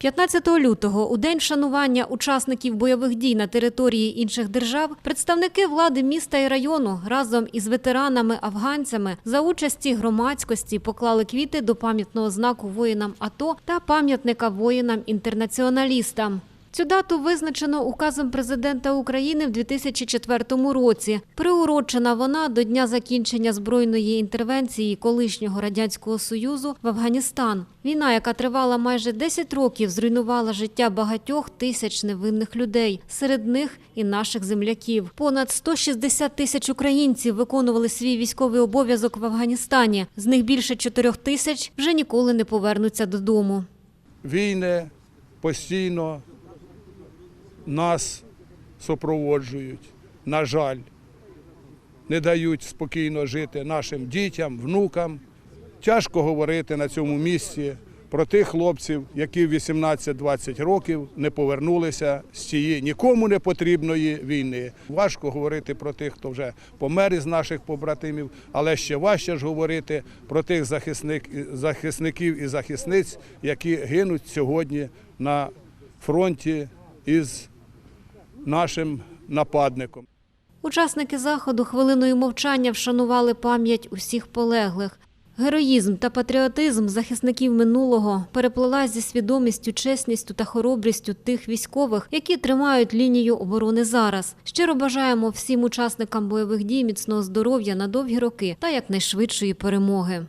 15 лютого, у день вшанування учасників бойових дій на території інших держав, представники влади міста і району разом із ветеранами-афганцями за участі громадськості поклали квіти до пам'ятного знаку воїнам АТО та пам'ятника воїнам-інтернаціоналістам. Цю дату визначено указом президента України в 2004 році. Приурочена вона до дня закінчення збройної інтервенції колишнього радянського союзу в Афганістан. Війна, яка тривала майже 10 років, зруйнувала життя багатьох тисяч невинних людей, серед них і наших земляків. Понад 160 тисяч українців виконували свій військовий обов'язок в Афганістані. З них більше 4 тисяч вже ніколи не повернуться додому. Війни постійно нас супроводжують, на жаль, не дають спокійно жити нашим дітям, внукам. Тяжко говорити на цьому місці про тих хлопців, які в 18-20 років не повернулися з цієї нікому не потрібної війни. Важко говорити про тих, хто вже помер із наших побратимів, але ще важче ж говорити про тих захисник, захисників і захисниць, які гинуть сьогодні на фронті із нашим нападником. Учасники заходу хвилиною мовчання вшанували пам'ять усіх полеглих. Героїзм та патріотизм захисників минулого переплила зі свідомістю, чесністю та хоробрістю тих військових, які тримають лінію оборони зараз. Щиро бажаємо всім учасникам бойових дій міцного здоров'я на довгі роки та якнайшвидшої перемоги.